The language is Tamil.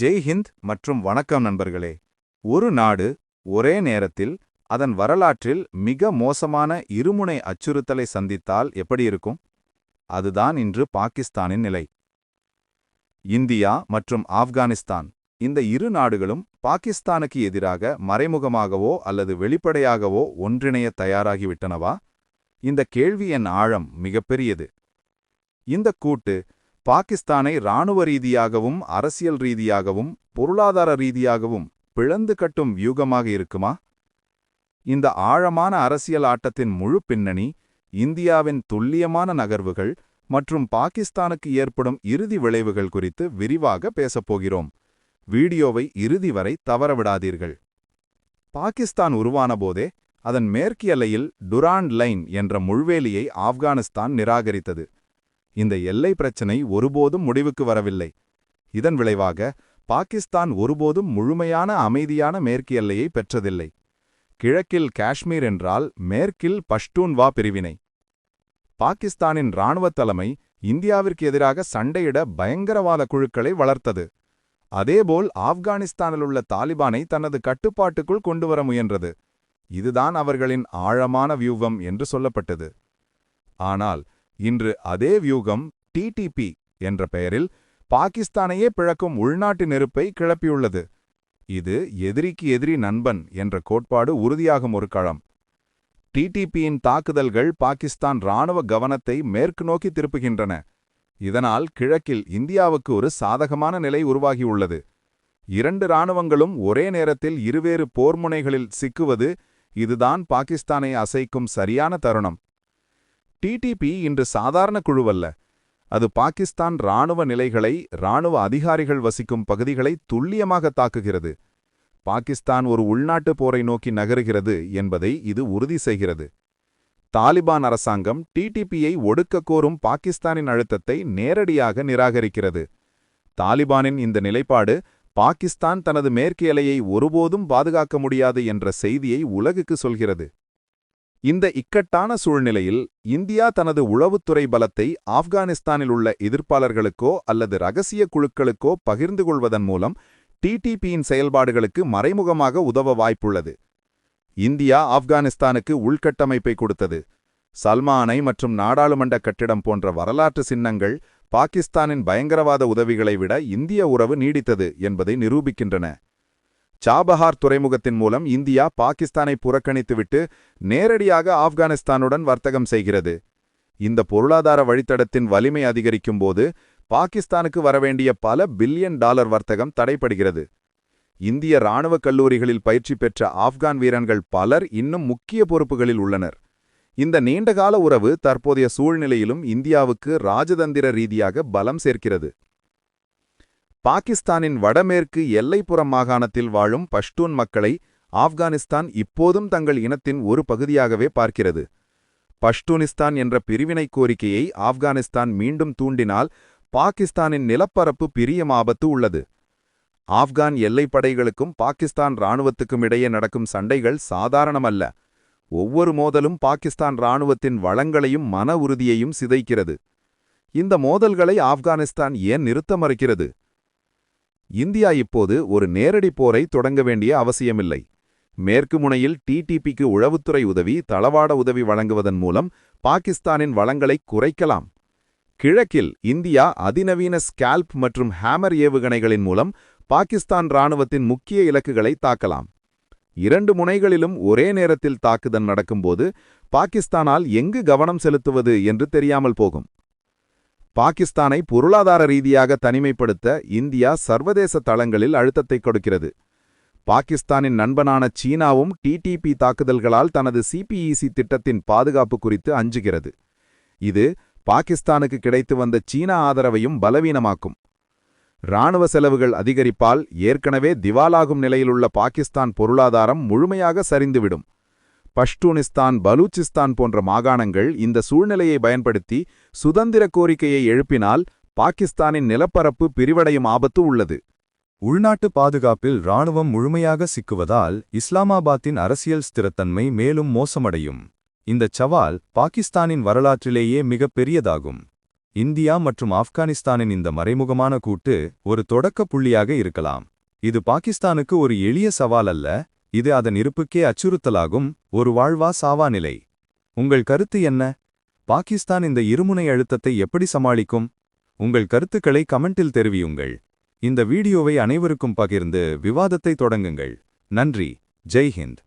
ஜெய் ஹிந்த் மற்றும் வணக்கம் நண்பர்களே. ஒரு நாடு ஒரே நேரத்தில் அதன் வரலாற்றில் மிக மோசமான இருமுனை அச்சுறுத்தலை சந்தித்தால் எப்படி இருக்கும்? அதுதான் இன்று பாகிஸ்தானின் நிலை. இந்தியா மற்றும் ஆப்கானிஸ்தான் இந்த இரு நாடுகளும் பாகிஸ்தானுக்கு எதிராக மறைமுகமாகவோ அல்லது வெளிப்படையாகவோ ஒன்றிணைய தயாராகிவிட்டனவா? இந்த கேள்வி என் ஆழம் மிகப்பெரியது. இந்த கூட்டு பாகிஸ்தானை இராணுவ ரீதியாகவும் அரசியல் ரீதியாகவும் பொருளாதார ரீதியாகவும் பிளந்து கட்டும் வியூகமாக இருக்குமா? இந்த ஆழமான அரசியல் ஆட்டத்தின் முழு பின்னணி இந்தியாவின் துல்லியமான நகர்வுகள் மற்றும் பாகிஸ்தானுக்கு ஏற்படும் இறுதி விளைவுகள் குறித்து விரிவாக பேசப்போகிறோம் வீடியோவை இறுதி வரை தவறவிடாதீர்கள். பாகிஸ்தான் உருவான போதே அதன் மேற்கு எல்லையில் டுராண்ட் லைன் என்ற முள்வேலியை ஆப்கானிஸ்தான் நிராகரித்தது. இந்த எல்லை பிரச்சினை ஒருபோதும் முடிவுக்கு வரவில்லை. இதன் விளைவாக பாகிஸ்தான் ஒருபோதும் முழுமையான அமைதியான மேற்கு எல்லையை பெற்றதில்லை. கிழக்கில் காஷ்மீர் என்றால் மேற்கில் பஷ்டூன்வா பிரிவினை. பாகிஸ்தானின் இராணுவ தலைமை இந்தியாவிற்கு எதிராக சண்டையிட பயங்கரவாத குழுக்களை வளர்த்தது. அதேபோல் ஆப்கானிஸ்தானில் உள்ள தாலிபானை தனது கட்டுப்பாட்டுக்குள் கொண்டுவர முயன்றது. இதுதான் அவர்களின் ஆழமான வியூகம் என்று சொல்லப்பட்டது. ஆனால் இன்று அதே வியூகம் டிடிபி என்ற பெயரில் பாகிஸ்தானையே பிழக்கும் உள்நாட்டு நெருப்பை கிளப்பியுள்ளது. இது எதிரிக்கு எதிரி நண்பன் என்ற கோட்பாடு உறுதியாகும் ஒரு களம். டிடிபியின் தாக்குதல்கள் பாகிஸ்தான் இராணுவ கவனத்தை மேற்கு நோக்கி திருப்புகின்றன. இதனால் கிழக்கில் இந்தியாவுக்கு ஒரு சாதகமான நிலை உருவாகியுள்ளது. இரண்டு இராணுவங்களும் ஒரே நேரத்தில் இருவேறு போர்முனைகளில் சிக்குவது இதுதான் பாகிஸ்தானை அசைக்கும் சரியான தருணம். டிடிபி இன்று சாதாரண குழுவல்ல. அது பாகிஸ்தான் இராணுவ நிலைகளை இராணுவ அதிகாரிகள் வசிக்கும் பகுதிகளை துல்லியமாக தாக்குகிறது. பாகிஸ்தான் ஒரு உள்நாட்டு போரை நோக்கி நகருகிறது என்பதை இது உறுதி செய்கிறது. தாலிபான் அரசாங்கம் டிடிபியை ஒடுக்க கோரும் பாகிஸ்தானின் அழுத்தத்தை நேரடியாக நிராகரிக்கிறது. தாலிபானின் இந்த நிலைப்பாடு பாகிஸ்தான் தனது மேற்கு எல்லையை ஒருபோதும் பாதுகாக்க முடியாது என்ற செய்தியை உலகுக்கு சொல்கிறது. இந்த இக்கட்டான சூழ்நிலையில் இந்தியா தனது உளவுத்துறை பலத்தை ஆப்கானிஸ்தானில் உள்ள எதிர்ப்பாளர்களுக்கோ அல்லது ரகசிய குழுக்களுக்கோ பகிர்ந்து கொள்வதன் மூலம் டிடிபியின் செயல்பாடுகளுக்கு மறைமுகமாக உதவ வாய்ப்புள்ளது. இந்தியா ஆப்கானிஸ்தானுக்கு உள்கட்டமைப்பை கொடுத்தது. சல்மா அணை மற்றும் நாடாளுமன்ற கட்டிடம் போன்ற வரலாற்று சின்னங்கள் பாகிஸ்தானின் பயங்கரவாத உதவிகளை விட இந்திய உறவு நீடித்தது என்பதை நிரூபிக்கின்றன. சாபஹார் துறைமுகத்தின் மூலம் இந்தியா பாகிஸ்தானை புறக்கணித்துவிட்டு நேரடியாக ஆப்கானிஸ்தானுடன் வர்த்தகம் செய்கிறது. இந்த பொருளாதார வழித்தடத்தின் வலிமை அதிகரிக்கும் போது பாகிஸ்தானுக்கு வரவேண்டிய பல பில்லியன் டாலர் வர்த்தகம் தடைப்படுகிறது இந்திய இராணுவ கல்லூரிகளில் பயிற்சி பெற்ற ஆப்கான் வீரர்கள் பலர் இன்னும் முக்கிய பொறுப்புகளில் உள்ளனர். இந்த நீண்டகால உறவு தற்போதைய சூழ்நிலையிலும் இந்தியாவுக்கு ராஜதந்திர ரீதியாக பலம் சேர்க்கிறது. பாகிஸ்தானின் வடமேற்கு எல்லைப்புற மாகாணத்தில் வாழும் பஷ்டூன் மக்களை ஆப்கானிஸ்தான் இப்போதும் தங்கள் இனத்தின் ஒரு பகுதியாகவே பார்க்கிறது. பஷ்டூனிஸ்தான் என்ற பிரிவினை கோரிக்கையை ஆப்கானிஸ்தான் மீண்டும் தூண்டினால் பாகிஸ்தானின் நிலப்பரப்பு பிரியம் ஆபத்து உள்ளது. ஆப்கான் எல்லைப்படைகளுக்கும் பாகிஸ்தான் இராணுவத்துக்கும் இடையே நடக்கும் சண்டைகள் சாதாரணமல்ல. ஒவ்வொரு மோதலும் பாகிஸ்தான் இராணுவத்தின் வளங்களையும் மன உறுதியையும் சிதைக்கிறது. இந்த மோதல்களை ஆப்கானிஸ்தான் ஏன் நிறுத்த மறுக்கிறது? இந்தியா இப்போது ஒரு நேரடி போரை தொடங்க வேண்டிய அவசியமில்லை. மேற்கு முனையில் டிடிபிக்கு உளவுத்துறை உதவி தளவாட உதவி வழங்குவதன் மூலம் பாகிஸ்தானின் வளங்களை குறைக்கலாம். கிழக்கில் இந்தியா அதிநவீன ஸ்கால்ப் மற்றும் ஹேமர் ஏவுகணைகளின் மூலம் பாகிஸ்தான் இராணுவத்தின் முக்கிய இலக்குகளை தாக்கலாம். இரண்டு முனைகளிலும் ஒரே நேரத்தில் தாக்குதல் நடக்கும்போது பாகிஸ்தானால் எங்கு கவனம் செலுத்துவது என்று தெரியாமல் போகும். பாகிஸ்தானை பொருளாதார ரீதியாக தனிமைப்படுத்த இந்தியா சர்வதேச தளங்களில் அழுத்தத்தை கொடுக்கிறது. பாகிஸ்தானின் நண்பனான சீனாவும் டிடிபி தாக்குதல்களால் தனது சிபிஇசி திட்டத்தின் பாதுகாப்பு குறித்து அஞ்சுகிறது. இது பாகிஸ்தானுக்கு கிடைத்து வந்த சீனா ஆதரவையும் பலவீனமாக்கும். இராணுவ செலவுகள் அதிகரிப்பால் ஏற்கனவே திவாலாகும் நிலையிலுள்ள பாகிஸ்தான் பொருளாதாரம் முழுமையாக சரிந்துவிடும். பஷ்டூனிஸ்தான் பலூச்சிஸ்தான் போன்ற மாகாணங்கள் இந்த சூழ்நிலையை பயன்படுத்தி சுதந்திர கோரிக்கையை எழுப்பினால் பாகிஸ்தானின் நிலப்பரப்பு பிரிவடையும் ஆபத்து உள்ளது. உள்நாட்டு பாதுகாப்பில் இராணுவம் முழுமையாக சிக்குவதால் இஸ்லாமாபாத்தின் அரசியல் ஸ்திரத்தன்மை மேலும் மோசமடையும். இந்தச் சவால் பாகிஸ்தானின் வரலாற்றிலேயே மிகப்பெரியதாகும் இந்தியா மற்றும் ஆப்கானிஸ்தானின் இந்த மறைமுகமான கூட்டு ஒரு தொடக்க புள்ளியாக இருக்கலாம். இது பாகிஸ்தானுக்கு ஒரு எளிய சவால் அல்ல இது அதன் இருப்புக்கே அச்சுறுத்தலாகும். ஒரு வாழ்வா சாவா நிலை. உங்கள் கருத்து என்ன? பாகிஸ்தான் இந்த இருமுனை அழுத்தத்தை எப்படி சமாளிக்கும்? உங்கள் கருத்துக்களை கமெண்டில் தெரிவியுங்கள். இந்த வீடியோவை அனைவருக்கும் பகிர்ந்து விவாதத்தை தொடங்குங்கள். நன்றி. ஜெய்ஹிந்த்